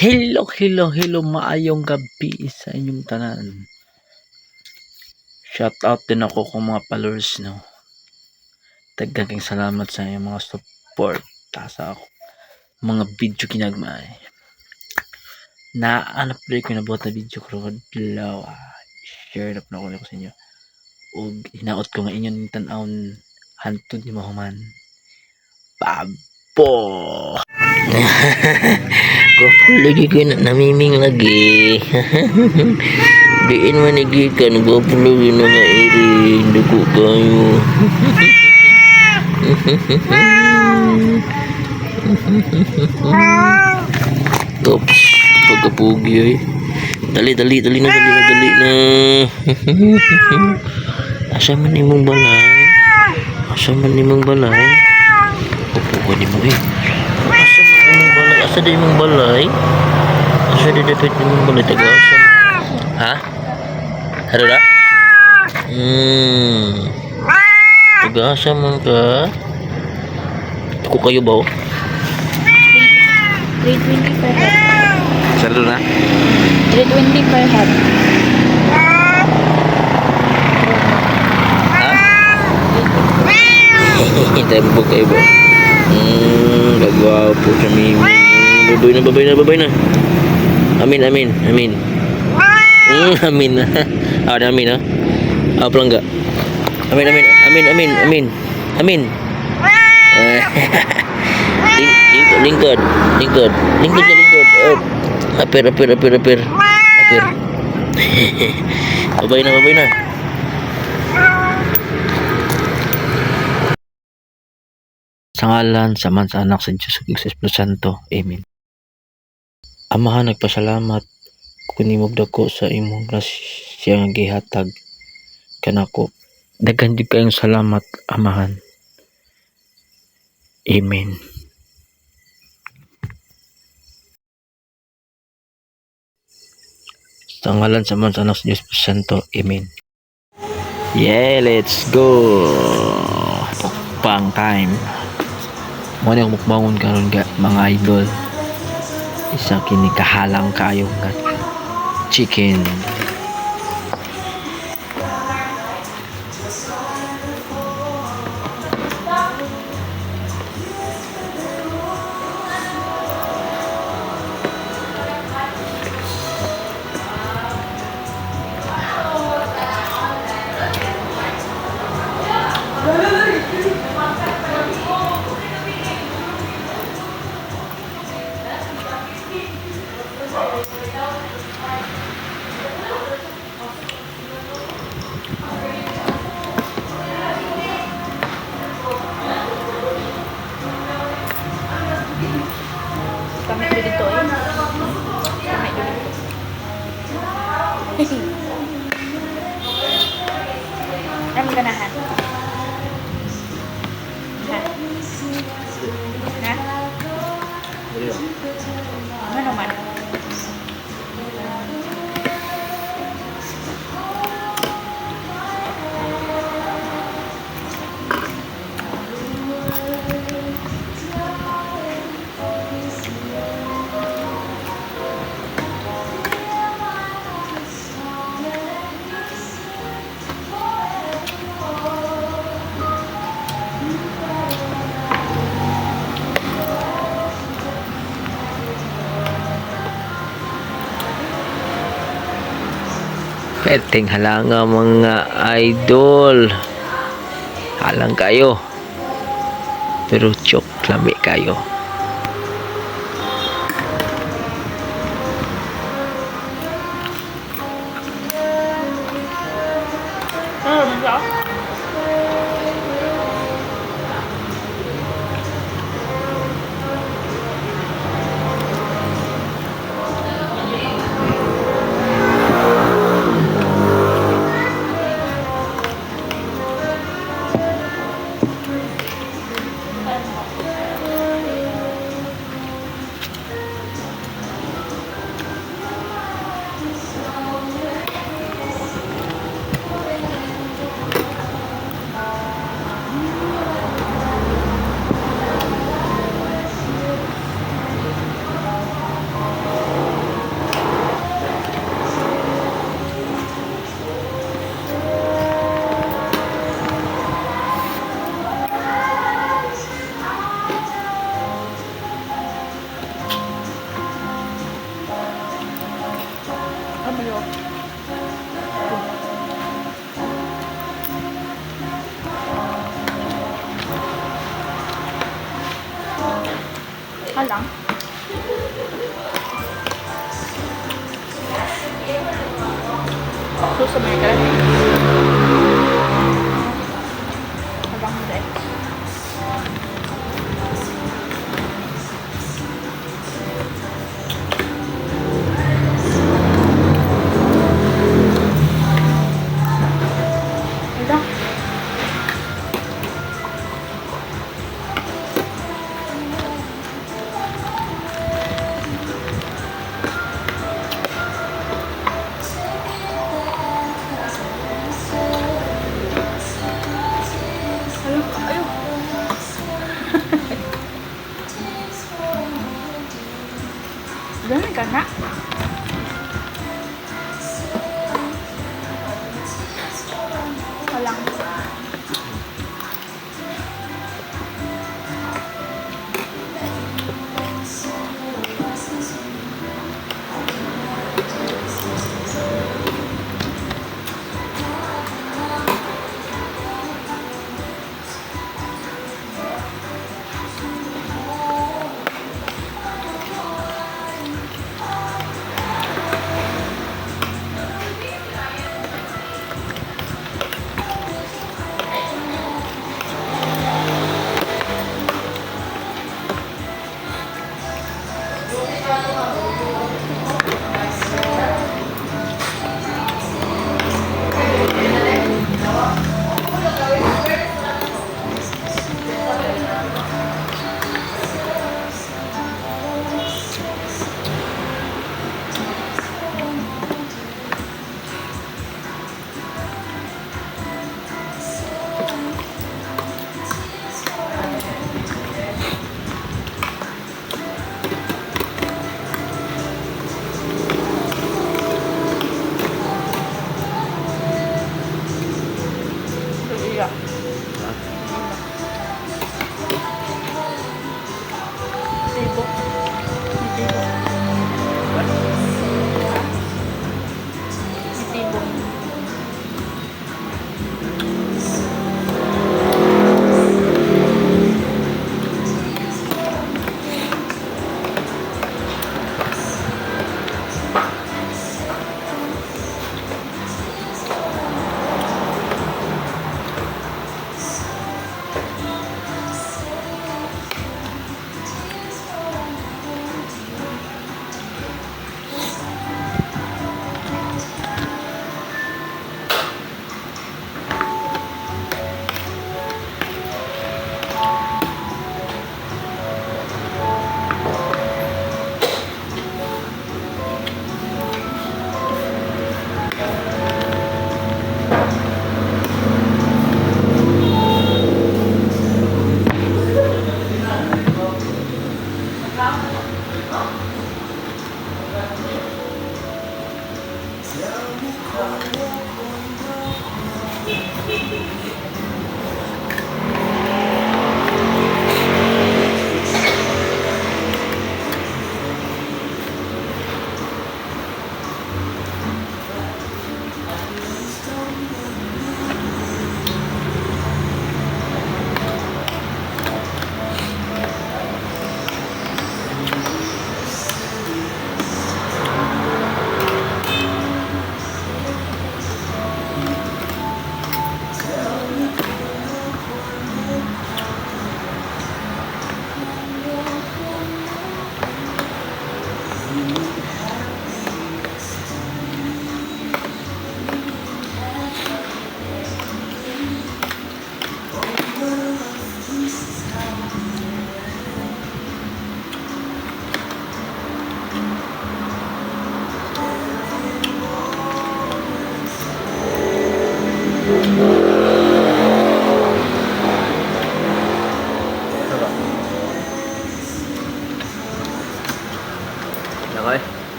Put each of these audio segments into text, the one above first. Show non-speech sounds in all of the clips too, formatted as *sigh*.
Hello, hello, hello, maayong gabi sa inyong tanan. Shout out din ako kung mga followers no. Tagdagang salamat sa inyong mga support sa ako. Mga video kinagmay. Na ano play ko na buhat na video ko adlaw. ah, Share na po na ko sa inyo. Ug hinaot ko nga inyo ng tan-aon hantod ni Mahuman. Babo! *laughs* Gwapo lagi ka na namiming lagi. *laughs* Diin man lagi ka, gwapo lagi na nga iri. Dugo kayo. *laughs* Ops, pagkapugi ay. Dali, dali, dali na, dali na, dali na. *laughs* Asa man imong balay? Asa man imong balay? Upo ko ni mo eh. Asa man imong balay? Asa di imong balay? Asa di dapat imong balay? Taga asa? Ha? Haro na? Hmm. Taga asa man ka? Ako kayo ba? oh? Grade 20 per head. Sarado na? Grade 20 per head. Ha? *laughs* Tempo kayo ba? Hmm, gagawa po sa mimi. Babay na, babay na, babay na. Amin, amin, amin. Hmm, *laughs* amin na. Ah, amin ha? Ah, pelangga. Amin, amin, amin, amin, amin. Amin. Eh, *laughs* Ling, lingkod, lingkod, lingkod, lingkod ka, lingkod. Oh. Apir, apir, apir, apir. Apir. *laughs* babay na, babay na. Sa ngalan, sa man sa anak sa Diyos, sa Espiritu Santo. Amen. Amahan, nagpasalamat kunimog dako sa imong grasya nga gihatag kanako. Daghan jud kayong salamat, Amahan. Amen. Sa ngalan sa man sa anak sa Diyos Santo. Amen. Yeah, let's go. Pang time. Mo ni mukbangon karon ga mga idol. Isa kini kahalang kayo nga chicken. Peteng halanga mga idol. Halang kayo. Pero chok lami kayo. 还冷。多什么？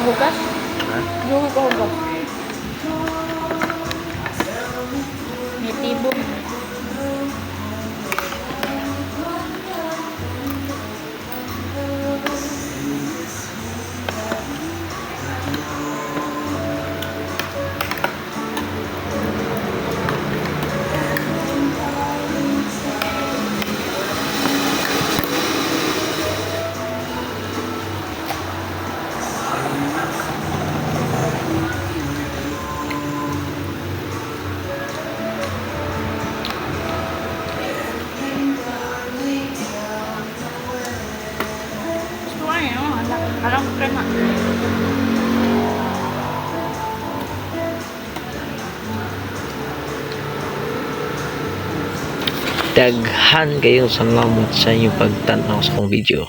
arroba daghan kayong salamat sa inyong pagtanaw sa akong video.